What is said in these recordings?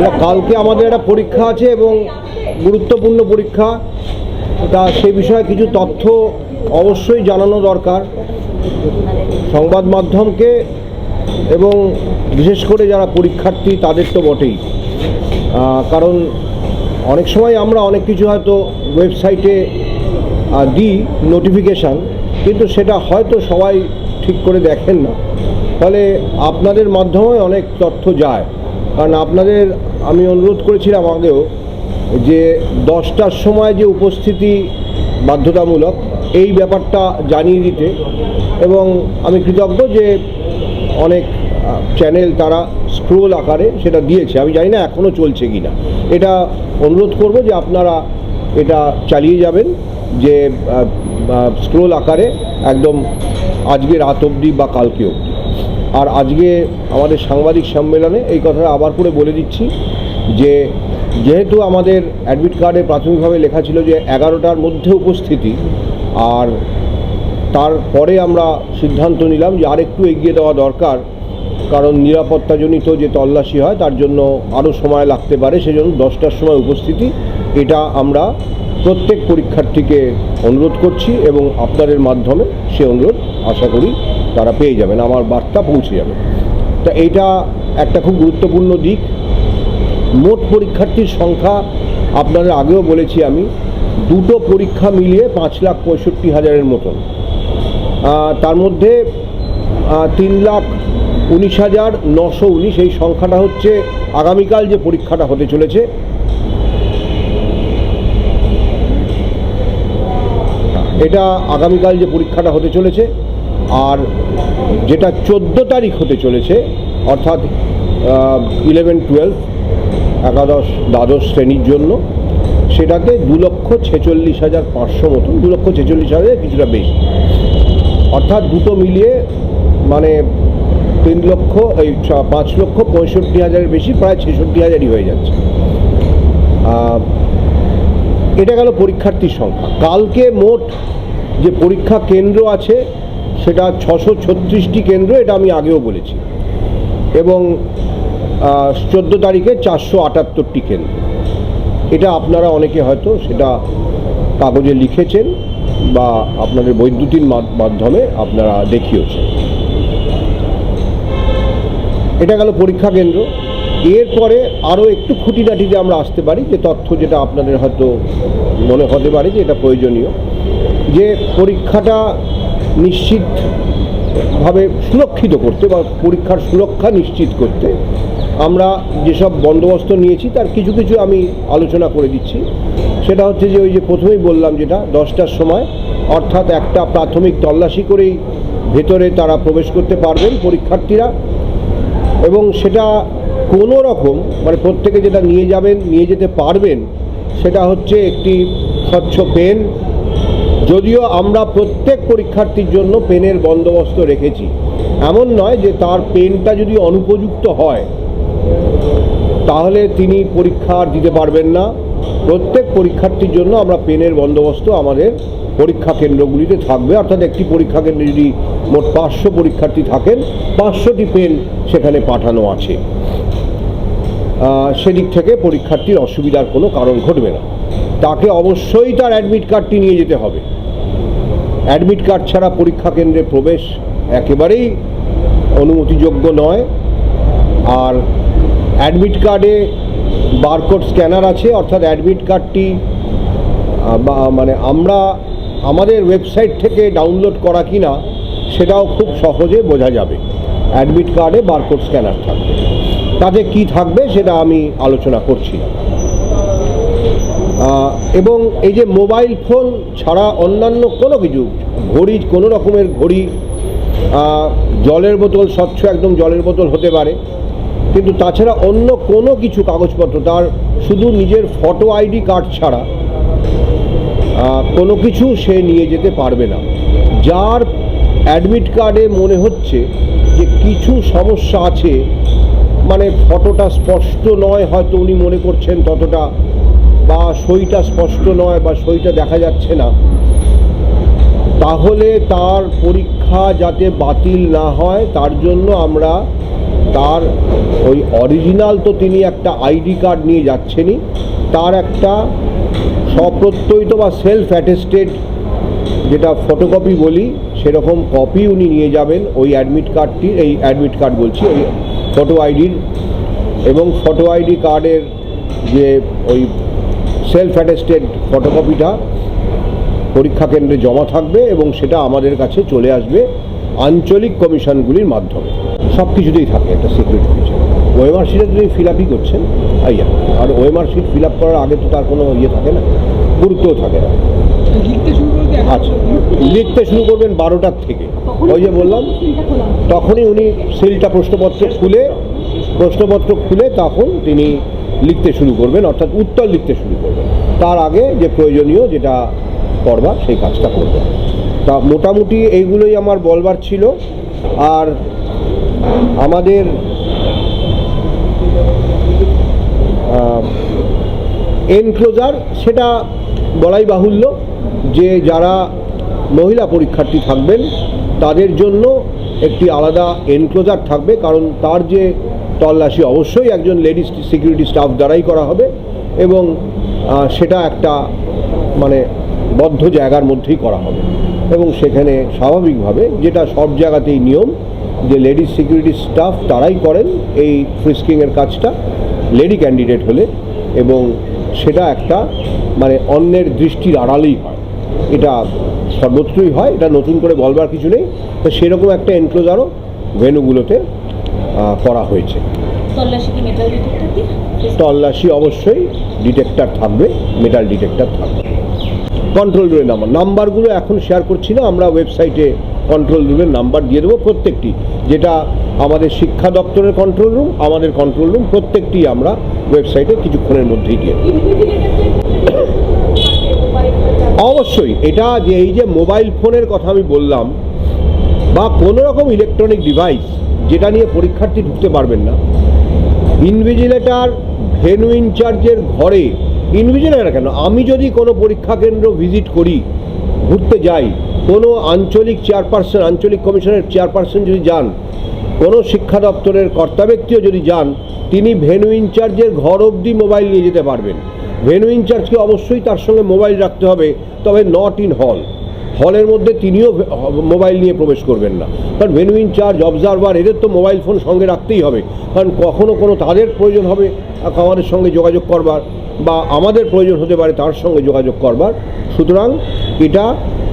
না, কালকে আমাদের একটা পরীক্ষা আছে এবং গুরুত্বপূর্ণ পরীক্ষা। তা সে বিষয়ে কিছু তথ্য অবশ্যই জানানো দরকার। সংবাদ মাধ্যমকে এবং বিশেষ করে যারা পরীক্ষার্থী তাদের তো বটেই। কারণ অনেক সময় আমরা অনেক কিছু হয়তো ওয়েবসাইটে দিই নোটিফিকেশান কিন্তু সেটা হয়তো সবাই ঠিক করে দেখেন না। ফলে আপনাদের মাধ্যমে অনেক তথ্য যায়। কারণ আপনাদের আমি অনুরোধ করেছিলাম আগেও যে দশটার সময় যে উপস্থিতি বাধ্যতামূলক, এই ব্যাপারটা জানিয়ে দিতে। এবং আমি কৃতজ্ঞ যে অনেক চ্যানেল তারা স্ক্রোল আকারে সেটা দিয়েছে। আমি জানি না এখনও চলছে কি না এটা অনুরোধ করব যে আপনারা এটা চালিয়ে যাবেন, যে স্ক্রোল আকারে একদম আজকে রাত অবধি বা কালকে অবধি। আর আজকে আমাদের সাংবাদিক সম্মেলনে এই কথাটা আবার করে বলে দিচ্ছি যে যেহেতু আমাদের অ্যাডমিট কার্ডে প্রাথমিকভাবে লেখা ছিল যে এগারোটার মধ্যে উপস্থিতি, আর তারপরে আমরা সিদ্ধান্ত নিলাম যে আরেকটু এগিয়ে দেওয়া দরকার, কারণ নিরাপত্তাজনিত যে তল্লাশি হয় তার জন্য আরও সময় লাগতে পারে, সেজন্য দশটার সময় উপস্থিতি, এটা আমরা প্রত্যেক পরীক্ষার্থীকে অনুরোধ করছি এবং আপনাদের মাধ্যমে সে অনুরোধ আশা করি তারা পেয়ে যাবেন, আমার বার্তা পৌঁছে যাবে। তা এইটা একটা খুব গুরুত্বপূর্ণ দিক। মোট পরীক্ষার্থীর সংখ্যা, আপনাদের আগেও বলেছি আমি, দুটো পরীক্ষা মিলিয়ে পাঁচ লাখ পঁয়ষট্টি হাজারের মতন। তার মধ্যে তিন লাখ উনিশ হাজার নশো উনিশ, এই সংখ্যাটা হচ্ছে আগামীকাল যে পরীক্ষাটা হতে চলেছে এটা আগামীকাল যে পরীক্ষাটা হতে চলেছে, আর যেটা চোদ্দ তারিখ হতে চলেছে, অর্থাৎ ইলেভেন টুয়েলভ একাদশ, দ্বাদশ শ্রেণির জন্য, সেটাতে দু লক্ষ ছেচল্লিশ হাজার পাঁচশো মতন, দু লক্ষ ছেচল্লিশ হাজার কিছুটা বেশি। অর্থাৎ দুটো মিলিয়ে মানে তিন লক্ষ, এই পাঁচ লক্ষ পঁয়ষট্টি হাজারের বেশি, প্রায় ছেষট্টি হাজারই হয়ে যাচ্ছে। এটা গেল পরীক্ষার্থীর সংখ্যা। কালকে মোট যে পরীক্ষা কেন্দ্র আছে, সেটা ছশো ছত্রিশটি কেন্দ্র, এটা আমি আগেও বলেছি। এবং চোদ্দ তারিখে চারশো আটাত্তরটি কেন্দ্র। এটা আপনারা অনেকে হয়তো সেটা কাগজে লিখেছেন বা আপনাদের বৈদ্যুতিন মাধ্যমে আপনারা দেখিয়েছেন। এটা গেল পরীক্ষা কেন্দ্র। এরপরে আরও একটু খুঁটিনাটিতে আমরা আসতে পারি যে তথ্য যেটা আপনাদের হয়তো মনে হতে পারে যে এটা প্রয়োজনীয়, যে পরীক্ষাটা নিশ্চিতভাবে সুরক্ষিত করতে বা পরীক্ষার সুরক্ষা নিশ্চিত করতে আমরা যেসব বন্দোবস্ত নিয়েছি তার কিছু কিছু আমি আলোচনা করে দিচ্ছি। সেটা হচ্ছে যে ওই যে প্রথমেই বললাম যেটা, দশটার সময়, অর্থাৎ একটা প্রাথমিক তল্লাশি করেই ভেতরে তারা প্রবেশ করতে পারবেন পরীক্ষার্থীরা এবং সেটা কোনো রকম মানে প্রত্যেকে যেটা নিয়ে যাবেন, নিয়ে যেতে পারবেন, সেটা হচ্ছে একটি স্বচ্ছ পেন। যদিও আমরা প্রত্যেক পরীক্ষার্থীর জন্য পেনের বন্দোবস্ত রেখেছি। এমন নয় যে তার পেনটা যদি অনুপযুক্ত হয়, তাহলে তিনি পরীক্ষা দিতে পারবেন না। প্রত্যেক পরীক্ষার্থীর জন্য আমরা পেনের বন্দোবস্ত আমাদের পরীক্ষা কেন্দ্রগুলিতে থাকবে। অর্থাৎ একটি পরীক্ষা কেন্দ্রে যদি মোট পাঁচশো পরীক্ষার্থী থাকেন, পাঁচশোটি পেন সেখানে পাঠানো আছে। সেদিক থেকে পরীক্ষার্থীর অসুবিধার কোনো কারণ ঘটবে না। তাকে অবশ্যই তার অ্যাডমিট কার্ডটি নিয়ে যেতে হবে। অ্যাডমিট কার্ড ছাড়া পরীক্ষা কেন্দ্রে প্রবেশ একেবারেই অনুমতিযোগ্য নয়। আর অ্যাডমিট কার্ডে বারকোড স্ক্যানার আছে, অর্থাৎ অ্যাডমিট কার্ডটি মানে আমরা আমাদের ওয়েবসাইট থেকে ডাউনলোড করা কিনা, সেটাও খুব সহজে বোঝা যাবে। অ্যাডমিট কার্ডে বারকোড স্ক্যানার থাকবে। তাতে কি থাকবে সেটা আমি আলোচনা করছি। এবং এই যে মোবাইল ফোন ছাড়া অন্যান্য কোনো কিছু, ঘড়ি কোনো রকমের ঘড়ি জলের বোতল, স্বচ্ছ একদম জলের বোতল হতে পারে, কিন্তু তাছাড়া অন্য কোনো কিছু কাগজপত্র, তার শুধু নিজের ফটো আইডি কার্ড ছাড়া কোনো কিছু সে নিয়ে যেতে পারবে না। যার অ্যাডমিট কার্ডে মনে হচ্ছে যে কিছু সমস্যা আছে মানে ফটোটা স্পষ্ট নয়, হয়তো উনি মনে করছেন ততটা, বা সইটা স্পষ্ট নয়, বা সইটা দেখা যাচ্ছে না। তাহলে তার পরীক্ষা যাতে বাতিল না হয়, তার জন্য আমরা তার ওই অরিজিনাল তো তিনি একটা আইডি কার্ড নিয়ে যাচ্ছেনই, তার একটা স্বপ্রত্যয়িত বা সেলফ অ্যাটেস্টেড যেটা ফটোকপি বলি, সেরকম কপি উনি নিয়ে যাবেন, ওই অ্যাডমিট কার্ডটি এই অ্যাডমিট কার্ড বলছি, ওই ফটো আইডির এবং ফটো আইডি কার্ডের যে ওই সেলফ অ্যাটেস্টেড ফটোকপিটা পরীক্ষা কেন্দ্রে জমা থাকবে এবং সেটা আমাদের কাছে চলে আসবে আঞ্চলিক কমিশনগুলির মাধ্যমে। সব কিছুতেই থাকে একটা সিকিউরিটি ফিচার ওএমআর শিটে তিনি ফিল আপই করছেন আইয়া আর ওএমআর শিট ফিল আপ করার আগে তো তার কোনো ইয়ে থাকে না, গুরুত্বও থাকে না। লিখতে শুরু আচ্ছা লিখতে শুরু করবেন বারোটার থেকে। ওই যে বললাম তখনই উনি সিলটা প্রশ্নপত্র খুলে প্রশ্নপত্র খুলে তখন তিনি লিখতে শুরু করবেন অর্থাৎ উত্তর লিখতে শুরু করবেন। তার আগে যে প্রয়োজনীয় যেটা করবার সেই কাজটা করবেন। তা মোটামুটি এইগুলোই আমার বলবার ছিল। আর আমাদের এনক্লোজার সেটা বলাই বাহুল্য। যে যারা মহিলা পরীক্ষার্থী থাকবেন, তাদের জন্য একটি আলাদা এনক্লোজার থাকবে, কারণ তার যে তল্লাশি অবশ্যই একজন লেডিস সিকিউরিটি স্টাফ দ্বারাই করা হবে এবং সেটা একটা মানে বদ্ধ জায়গার মধ্যেই করা হবে। এবং সেখানে স্বাভাবিকভাবে যেটা সব জায়গাতেই নিয়ম, যে লেডিস সিকিউরিটি স্টাফ তারাই করেন এই ফ্রিস্কিংয়ের কাজটা লেডি ক্যান্ডিডেট হলে এবং সেটা একটা মানে অন্যের দৃষ্টির আড়ালেই হয়। এটা সর্বত্রই হয় এটা নতুন করে বলবার কিছু নেই। তো সেরকম একটা এনক্লোজারও ভেনুগুলোতে করা হয়েছে। তল্লাশি কি মেটাল ডিটেক্টর দিয়ে? তল্লাশি অবশ্যই ডিটেক্টর থাকবে মেটাল ডিটেক্টর থাকবে। কন্ট্রোল রুমের নাম্বার নাম্বারগুলো এখন শেয়ার করছি না আমরা ওয়েবসাইটে কন্ট্রোল রুমের নাম্বার দিয়ে দেবো প্রত্যেকটি। যেটা আমাদের শিক্ষা দপ্তরের কন্ট্রোল রুম আমাদের কন্ট্রোল রুম প্রত্যেকটি আমরা ওয়েবসাইটে কিছুক্ষণের মধ্যেই দিয়ে দেবো। অবশ্যই, এটা যে এই যে মোবাইল ফোনের কথা আমি বললাম, বা কোনো রকম ইলেকট্রনিক ডিভাইস যেটা নিয়ে পরীক্ষার্থী ঢুকতে পারবেন না ইনভিজিলেটার ভেনু ইনচার্জের ঘরে ইনভিজিলেটার কেন? আমি যদি কোনো পরীক্ষা কেন্দ্র ভিজিট করি, ঘুরতে যাই, কোনো আঞ্চলিক চেয়ারপারসন আঞ্চলিক কমিশনের চেয়ারপারসন যদি যান, কোনো শিক্ষা দপ্তরের কর্তা ব্যক্তিও যদি যান, তিনি ভেনু ইনচার্জের ঘর অবধি মোবাইল নিয়ে যেতে পারবেন। ভেনু ইনচার্জকে অবশ্যই তার সঙ্গে মোবাইল রাখতে হবে, তবে নট ইন হল হলের মধ্যে তিনিও মোবাইল নিয়ে প্রবেশ করবেন না। কারণ ভেনু ইনচার্জ অবজারভার এদের তো মোবাইল ফোন সঙ্গে রাখতেই হবে। কারণ কখনো কোনো তাদের প্রয়োজন হবে আমাদের সঙ্গে যোগাযোগ করবার, বা আমাদের প্রয়োজন হতে পারে তার সঙ্গে যোগাযোগ করবার। সুতরাং এটা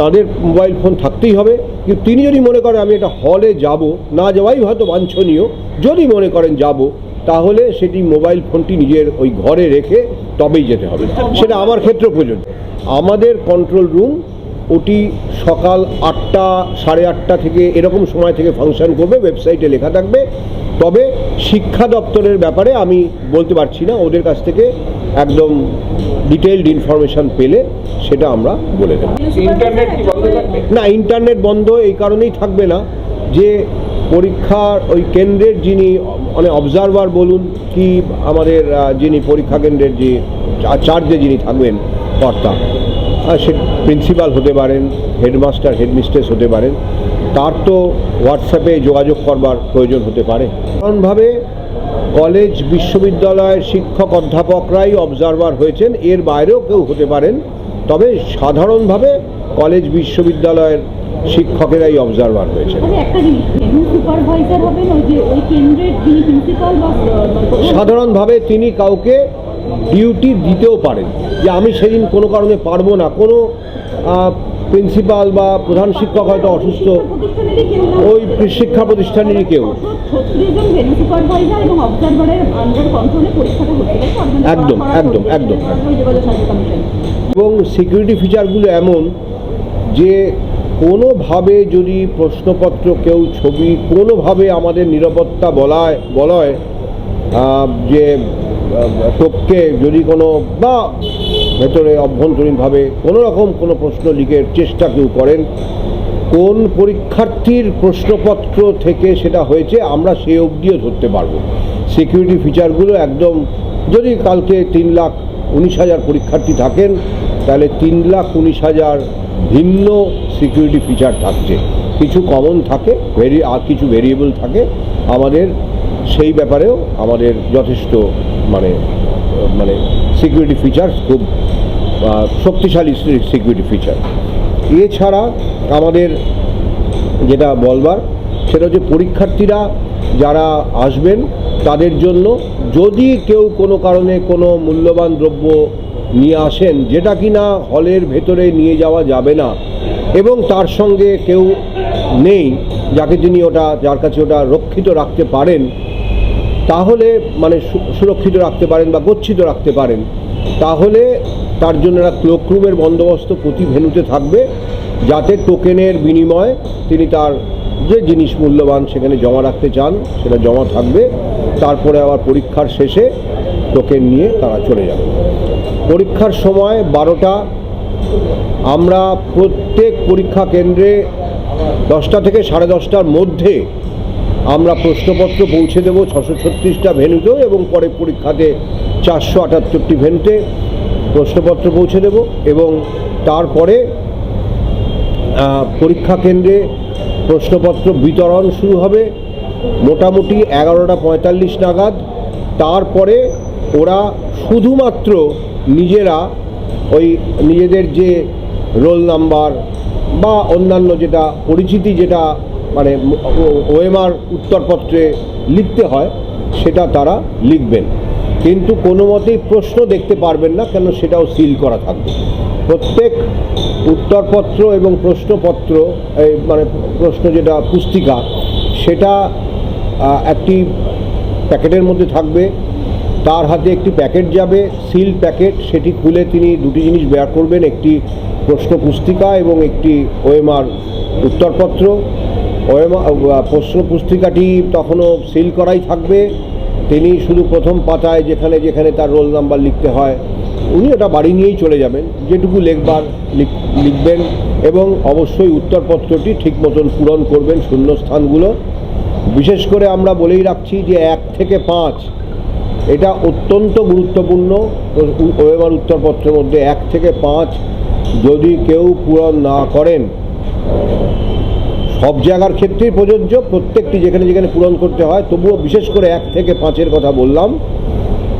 তাদের মোবাইল ফোন থাকতেই হবে। কিন্তু তিনি যদি মনে করেন, আমি এটা হলে যাব, না যাওয়াই হয়তো বাঞ্ছনীয়। যদি মনে করেন, যাব তাহলে সেটি মোবাইল ফোনটি নিজের ওই ঘরে রেখে তবেই যেতে হবে। সেটা আমার ক্ষেত্রে প্রয়োজন। আমাদের কন্ট্রোল রুম ওটি সকাল আটটা সাড়ে আটটা থেকে এরকম সময় থেকে ফাংশন করবে ওয়েবসাইটে লেখা থাকবে। তবে শিক্ষা দপ্তরের ব্যাপারে আমি বলতে পারছি না ওদের কাছ থেকে একদম ডিটেইলড ইনফরমেশন পেলে সেটা আমরা বলে দেবো। ইন্টারনেট না ইন্টারনেট বন্ধ এই কারণেই থাকবে না যে পরীক্ষার ওই কেন্দ্রের যিনি মানে অবজারভার বলুন কি আমাদের যিনি পরীক্ষা কেন্দ্রের যে চার্জে যিনি থাকবেন, কর্তা সে প্রিন্সিপাল হতে পারেন হেডমাস্টার হেডমিস্ট্রেস হতে পারেন, তার তো হোয়াটসঅ্যাপে যোগাযোগ করবার প্রয়োজন হতে পারে। কারণভাবে কলেজ বিশ্ববিদ্যালয়ের শিক্ষক অধ্যাপকরাই অবজারভার হয়েছেন, এর বাইরেও কেউ হতে পারেন, তবে সাধারণভাবে কলেজ বিশ্ববিদ্যালয়ের শিক্ষকেরাই অবজারভার হয়েছে সাধারণভাবে তিনি কাউকে ডিউটি দিতেও পারেন। যে আমি সেদিন কোনো কারণে পারব না। কোনো প্রিন্সিপাল বা প্রধান শিক্ষক হয়তো অসুস্থ। ওই শিক্ষা প্রতিষ্ঠানেরই কেউ। একদম, একদম, একদম। এবং সিকিউরিটি ফিচারগুলো এমন যে কোনোভাবে যদি প্রশ্নপত্র কেউ ছবি, কোনোভাবে আমাদের নিরাপত্তা বলায়, বলয় যে টোপকে যদি কোনো বা ভেতরে অভ্যন্তরীণভাবে কোনো রকম কোনো প্রশ্ন লিখের চেষ্টা কেউ করেন, কোন পরীক্ষার্থীর প্রশ্নপত্র থেকে সেটা হয়েছে আমরা সে অবধিও ধরতে পারব। সিকিউরিটি ফিচারগুলো একদম যদি কালকে তিন লাখ উনিশ হাজার পরীক্ষার্থী থাকেন তাহলে তিন লাখ উনিশ হাজার ভিন্ন সিকিউরিটি ফিচার থাকছে। কিছু কমন থাকে ভেরি আর কিছু ভেরিয়েবল থাকে। আমাদের সেই ব্যাপারেও আমাদের যথেষ্ট মানে মানে সিকিউরিটি ফিচার্স খুব শক্তিশালী সিকিউরিটি ফিচার এছাড়া আমাদের যেটা বলবার, সেটা হচ্ছে পরীক্ষার্থীরা যারা আসবেন, তাদের জন্য যদি কেউ কোনো কারণে কোনো মূল্যবান দ্রব্য নিয়ে আসেন, যেটা কিনা হলের ভেতরে নিয়ে যাওয়া যাবে না। এবং তার সঙ্গে কেউ নেই, যাকে তিনি ওটা, যার কাছে ওটা রক্ষিত রাখতে পারেন, তাহলে মানে সুরক্ষিত রাখতে পারেন বা গচ্ছিত রাখতে পারেন, তাহলে তার জন্য একটা ক্লোকরুমের বন্দোবস্ত প্রতি ভেনুতে থাকবে, যাতে টোকেনের বিনিময়ে তিনি তার যে জিনিস মূল্যবান সেখানে জমা রাখতে চান, সেটা জমা থাকবে। তারপরে আবার পরীক্ষার শেষে টোকেন নিয়ে তারা চলে যাবে। পরীক্ষার সময় বারোটা, আমরা প্রত্যেক পরীক্ষা কেন্দ্রে দশটা থেকে সাড়ে দশটার মধ্যে আমরা প্রশ্নপত্র পৌঁছে দেবো ছশো ছত্রিশটা ভেনুতেও এবং পরে পরীক্ষাতে চারশো আটাত্তরটি ভেনুতে প্রশ্নপত্র পৌঁছে দেব এবং তারপরে পরীক্ষা কেন্দ্রে প্রশ্নপত্র বিতরণ শুরু হবে। মোটামুটি এগারোটা পঁয়তাল্লিশ নাগাদ। তারপরে ওরা শুধুমাত্র নিজেরা ওই নিজেদের যে রোল নাম্বার বা অন্যান্য যেটা পরিচিতি যেটা মানে ওএমআর উত্তরপত্রে লিখতে হয়, সেটা তারা লিখবেন। কিন্তু কোনো মতেই প্রশ্ন দেখতে পারবেন না, কেন সেটাও সিল করা থাকবে। প্রত্যেক উত্তরপত্র এবং প্রশ্নপত্র মানে প্রশ্ন যেটা পুস্তিকা, সেটা একটি প্যাকেটের মধ্যে থাকবে। তার হাতে একটি প্যাকেট যাবে, সিল প্যাকেট, সেটি খুলে তিনি দুটি জিনিস বের করবেন, একটি প্রশ্ন পুস্তিকা এবং একটি ওএমআর উত্তরপত্র। ওএমআর প্রশ্ন পুস্তিকাটি তখনও সিল করাই থাকবে। তিনি শুধু প্রথম পাতায় যেখানে যেখানে তার রোল নাম্বার লিখতে হয়, উনি ওটা বাড়ি নিয়েই চলে যাবেন, যেটুকু লেখবার লিখ- লিখবেন এবং অবশ্যই উত্তরপত্রটি ঠিক মতন পূরণ করবেন শূন্যস্থানগুলো। বিশেষ করে আমরা বলেই রাখছি যে এক থেকে পাঁচ এটা অত্যন্ত গুরুত্বপূর্ণ। ওয়েবার উত্তরপত্রের মধ্যে এক থেকে পাঁচ যদি কেউ পূরণ না করেন, সব জায়গার ক্ষেত্রেই প্রযোজ্য, প্রত্যেকটি যেখানে যেখানে পূরণ করতে হয়, তবুও বিশেষ করে এক থেকে পাঁচের কথা বললাম,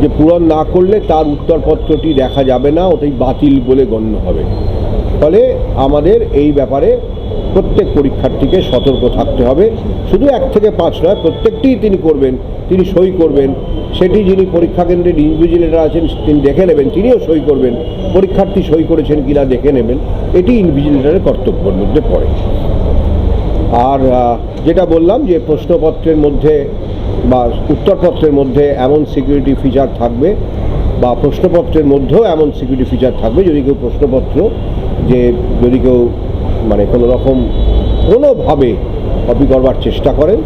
যে পূরণ না করলে তার উত্তরপত্রটি দেখা যাবে না, ওটাই বাতিল বলে গণ্য হবে। ফলে আমাদের এই ব্যাপারে প্রত্যেক পরীক্ষার্থীকে সতর্ক থাকতে হবে। শুধু এক থেকে পাঁচ নয়, প্রত্যেকটিই তিনি করবেন, তিনি সই করবেন। সেটি যিনি পরীক্ষা কেন্দ্রের ইনভিজিলেটার আছেন, তিনি দেখে নেবেন, তিনিও সই করবেন। পরীক্ষার্থী সই করেছেন কিনা দেখে নেবেন। এটি ইনভিজিলেটারের কর্তব্যের মধ্যে পড়ে। আর যেটা বললাম যে প্রশ্নপত্রের মধ্যে বা উত্তরপত্রের মধ্যে এমন সিকিউরিটি ফিচার থাকবে বা প্রশ্নপত্রের মধ্যেও এমন সিকিউরিটি ফিচার থাকবে, যদি কেউ প্রশ্নপত্র যে যদি কেউ মানে কোনো রকম কোনোভাবে কপি করবার চেষ্টা করেন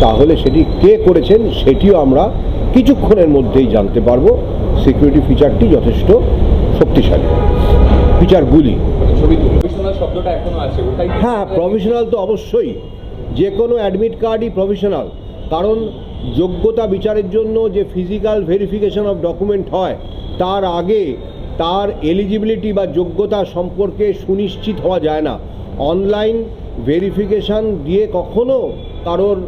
তাহলে সেটি কে করেছেন সেটিও আমরা কিছুক্ষণের মধ্যেই জানতে পারব। সিকিউরিটি ফিচারটি যথেষ্ট শক্তিশালী। ফিচারগুলি হ্যাঁ প্রফেশনাল তো অবশ্যই। যে কোনো অ্যাডমিট কার্ডই প্রফেশনাল কারণ যোগ্যতা বিচারের জন্য যে ফিজিক্যাল ভেরিফিকেশন অফ ডকুমেন্ট হয় তার আগে তার এলিজিবিলিটি বা যোগ্যতা সম্পর্কে সুনিশ্চিত হওয়া যায় না। অনলাইন ভেরিফিকেশান দিয়ে কখনো কারোর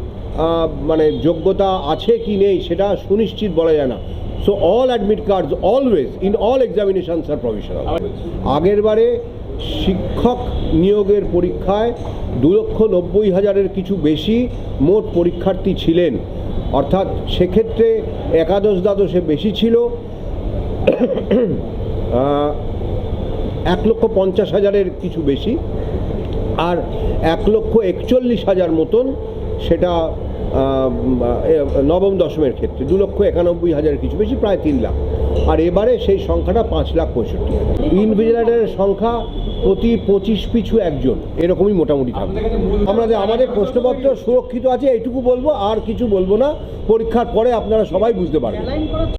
মানে যোগ্যতা আছে কি নেই সেটা সুনিশ্চিত বলা যায় না। So all admit cards always in all examinations R professional আগের বারে শিক্ষক নিয়োগের পরীক্ষায় দু লক্ষ নব্বই হাজারের কিছু বেশি মোট পরীক্ষার্থী ছিলেন। অর্থাৎ সেক্ষেত্রে একাদশ দ্বাদশে বেশি ছিল। এক লক্ষ পঞ্চাশ হাজারের কিছু বেশি আর এক লক্ষ একচল্লিশ হাজার মতন সেটা নবম দশমের ক্ষেত্রে, দু লক্ষ একানব্বই হাজার কিছু বেশি, প্রায় তিন লাখ। আর এবারে সেই সংখ্যাটা পাঁচ লাখ পঁয়ষট্টি ইনভিজিলেটারের সংখ্যা প্রতি পঁচিশ পিছু একজন, এরকমই মোটামুটি থাকবে। আমাদের আমাদের প্রশ্নপত্র সুরক্ষিত আছে, এইটুকু বলব, আর কিছু বলব না, পরীক্ষার পরে আপনারা সবাই বুঝতে পারবেন।